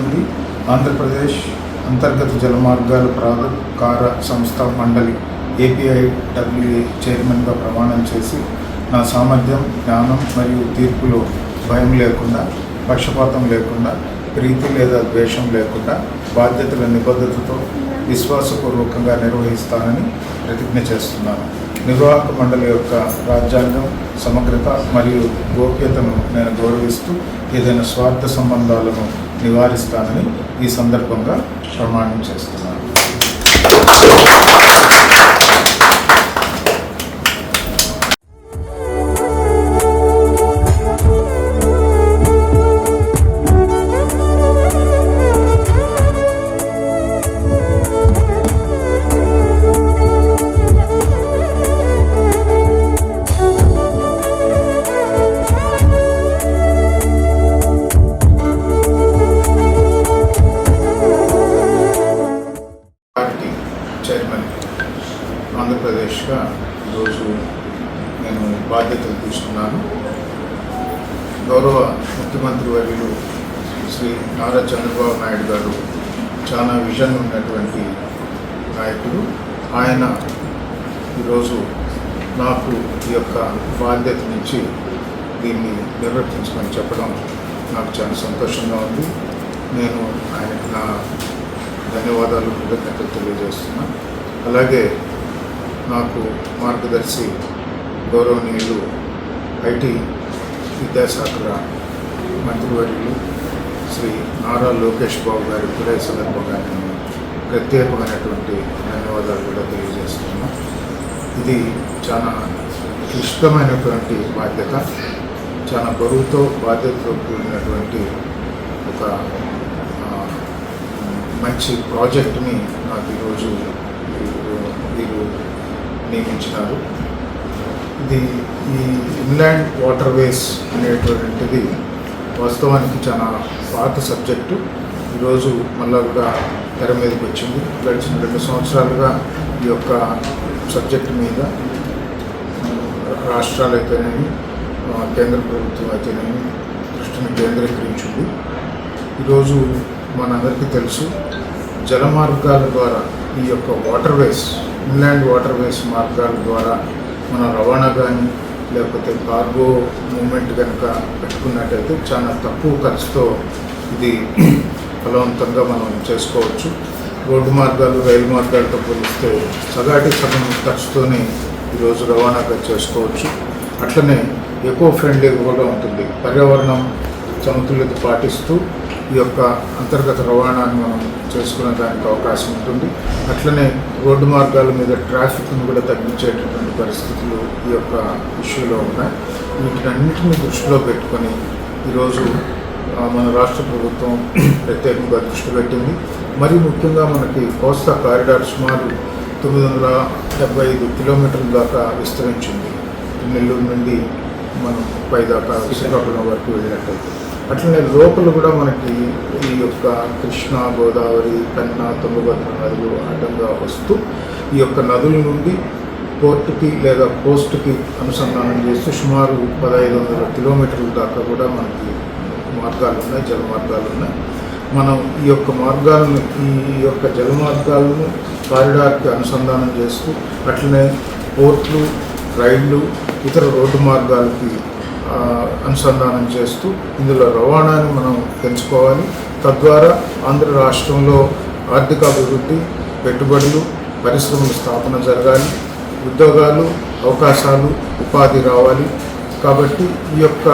ఉంది ఆంధ్రప్రదేశ్ అంతర్గత జలమార్గాల ప్రాధికార సంస్థ మండలి ఏపీఐడబ్ల్యూఏ చైర్మన్గా ప్రమాణం చేసి నా సామర్థ్యం జ్ఞానం మరియు తీర్పులో భయం లేకుండా పక్షపాతం లేకుండా ప్రీతి లేదా ద్వేషం లేకుండా బాధ్యతల నిబద్ధతతో విశ్వాసపూర్వకంగా నిర్వహిస్తానని ప్రతిజ్ఞ చేస్తున్నాను. నిర్వాహక మండలి యొక్క రాజ్యాంగం సమగ్రత మరియు గోప్యతను నేను గౌరవిస్తూ ఏదైనా స్వార్థ సంబంధాలను నివారిస్తానని ఈ సందర్భంగా ప్రమాణం చేస్తున్నాను ఈరోజు నేను బాధ్యతలు తీసుకున్నాను. గౌరవ ముఖ్యమంత్రి వర్యులు శ్రీ నారా చంద్రబాబు నాయుడు గారు చాలా విజన్ ఉన్నటువంటి నాయకుడు ఆయన ఈరోజు నాకు ఈ యొక్క బాధ్యత నుంచి దీన్ని నిర్వర్తించమని చెప్పడం నాకు చాలా సంతోషంగా ఉంది. నేను ఆయనకు నా ధన్యవాదాలు కృతజ్ఞతలు తెలియజేస్తున్నా. అలాగే నాకు మార్గదర్శి గౌరవనీయులు ఐటీ విద్యాశాఖ మంత్రివర్యులు శ్రీ నారా లోకేష్ బాబు గారి కూడా ఈ సందర్భంగా నేను ప్రత్యేకమైనటువంటి ధన్యవాదాలు కూడా తెలియజేస్తున్నాను. ఇది చాలా క్లిష్టమైనటువంటి బాధ్యత చాలా బరువుతో బాధ్యతతో కూడినటువంటి ఒక మంచి ప్రాజెక్ట్ని నాకు ఈరోజు నియమించినారు ఇది ఈ ఇన్లాండ్ వాటర్ వేస్ అనేటువంటిది వాస్తవానికి చాలా పాత సబ్జెక్టు. ఈరోజు మళ్ళా కూడా తెర మీదకి వచ్చింది. గడిచిన రెండు సంవత్సరాలుగా ఈ యొక్క సబ్జెక్టు మీద రాష్ట్రాలు అయితేనేమి కేంద్ర ప్రభుత్వం అయితేనేమి దృష్టిని కేంద్రీకరించింది. ఈరోజు మనందరికీ తెలుసు జలమార్గాల ద్వారా ఈ యొక్క waterways inland waterways మార్గాల ద్వారా మన రవాణా కానీ లేకపోతే కార్గో మూమెంట్ కనుక పెట్టుకున్నట్టయితే చాలా తక్కువ ఖర్చుతో ఇది ఫలవంతంగా మనం చేసుకోవచ్చు. రోడ్డు మార్గాలు రైలు మార్గాలతో పోలిస్తే సగాటి సగం ఖర్చుతోనే ఈరోజు రవాణా చేసుకోవచ్చు. అట్లనే ఎకో ఫ్రెండ్లీ కూడా ఉంటుంది. పర్యావరణం సమతుల్యత పాటిస్తూ ఈ యొక్క అంతర్గత రవాణాన్ని మనం చేసుకునే దానికి అవకాశం ఉంటుంది. అట్లనే రోడ్డు మార్గాల మీద ట్రాఫిక్ను కూడా తగ్గించేటటువంటి పరిస్థితులు ఈ యొక్క ఇష్యూలో ఉన్నాయి. వీటినన్నింటినీ దృష్టిలో పెట్టుకొని ఈరోజు మన రాష్ట్ర ప్రభుత్వం ప్రత్యేకంగా దృష్టి పెట్టింది. మరి ముఖ్యంగా మనకి కోస్తా కారిడార్ సుమారు తొమ్మిది వందల డెబ్బై ఐదు కిలోమీటర్ల దాకా విస్తరించింది. నెల్లూరు నుండి మనం పై దాకా శ్రీకాకుళం వరకు వెళ్ళినట్టయితే. అట్లనే లోపల కూడా మనకి ఈ యొక్క కృష్ణా గోదావరి కన్నా తుంగభద్ర నదులు అడ్డంగా వస్తూ ఈ యొక్క నదుల నుండి పోర్టుకి లేదా కోస్ట్కి అనుసంధానం చేస్తూ సుమారు పదహైదు వందల కిలోమీటర్ల దాకా కూడా మనకి మార్గాలు ఉన్నాయి జల మార్గాలు ఉన్నాయి. మనం ఈ యొక్క మార్గాలను ఈ యొక్క జల మార్గాలను కారిడార్కి అనుసంధానం చేస్తూ అట్లనే పోర్ట్లు రైళ్ళు ఇతర రోడ్డు మార్గాలకి అనుసంధానం చేస్తూ ఇందులో రవాణాని మనం పెంచుకోవాలి. తద్వారా ఆంధ్ర రాష్ట్రంలో ఆర్థిక అభివృద్ధి పెట్టుబడులు పరిశ్రమల స్థాపన జరగాలి. ఉద్యోగాలు అవకాశాలు ఉపాధి రావాలి. కాబట్టి ఈ యొక్క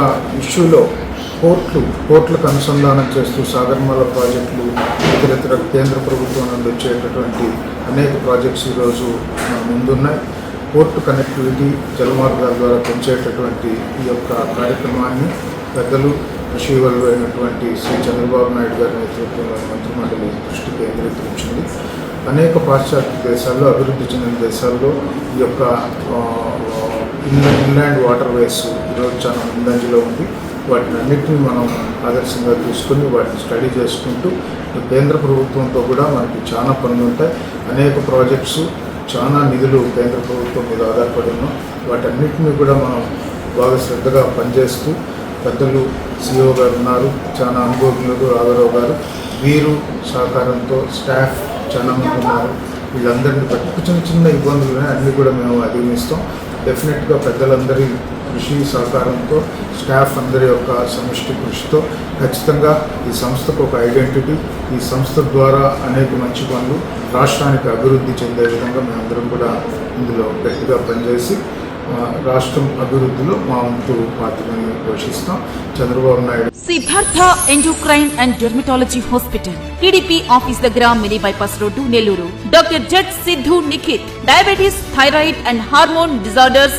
ఇష్యూలో పోర్ట్లు పోర్ట్లకు అనుసంధానం చేస్తూ సాగర్మాల ప్రాజెక్టులు ఇతరితర కేంద్ర ప్రభుత్వం నుండి వచ్చేటటువంటి అనేక ప్రాజెక్ట్స్ ఈరోజు మన ముందున్నాయి. పోర్టు కనెక్టివిటీ జలమార్గాల ద్వారా పెంచేటటువంటి ఈ యొక్క కార్యక్రమాన్ని పెద్దలు రిషీవర్లు అయినటువంటి శ్రీ చంద్రబాబు నాయుడు గారి నేతృత్వంలో మంత్రిమండలి దృష్టి కేంద్రీకరించింది. అనేక పాశ్చాత్య దేశాల్లో అభివృద్ధి చెందిన దేశాల్లో ఈ యొక్క ఇన్లాండ్ వాటర్ వేస్ ఈరోజు చాలా ముందంజలో ఉంది. వాటిని అన్నింటినీ మనం ఆదర్శంగా తీసుకుని వాటిని స్టడీ చేసుకుంటూ కేంద్ర ప్రభుత్వంతో కూడా మనకి చాలా పనులు ఉంటాయి. అనేక ప్రాజెక్ట్స్ చాలా నిధులు కేంద్ర ప్రభుత్వం మీద ఆధారపడి ఉన్నాం వాటన్నిటిని కూడా మనం బాగా శ్రద్ధగా పనిచేస్తూ పెద్దలు సిఇఓ గారు ఉన్నారు. చాలా అనుభవజ్ఞులు రాఘరావు గారు. వీరు సహకారంతో స్టాఫ్ చాలా మంది ఉన్నారు. వీళ్ళందరినీ బట్టి చిన్న చిన్న ఇబ్బందులు అన్నీ కూడా మేము అధిగమిస్తాం. డెఫినెట్గా పెద్దలందరి కృషి సహకారంతో స్టాఫ్ అందరి యొక్క సమిష్టి కృషితో ఖచ్చితంగా ఈ సంస్థకు ఒక ఐడెంటిటీ ఈ సంస్థ ద్వారా అనేక మంచి పనులు రాష్ట్రానికి అభివృద్ధి చెందే విధంగా మేమందరం కూడా ఇందులో గట్టిగా పనిచేసి రాష్ట్రం అభివృద్ధిలో మా వంతు పాత్రని పోషిస్తాం. Chandrababu Naidu Siddhartha endocrine and dermatology hospital TDP office దగ్గర mini bypass road Nellore doctor Z Siddhu Nikhith diabetes thyroid and hormone disorders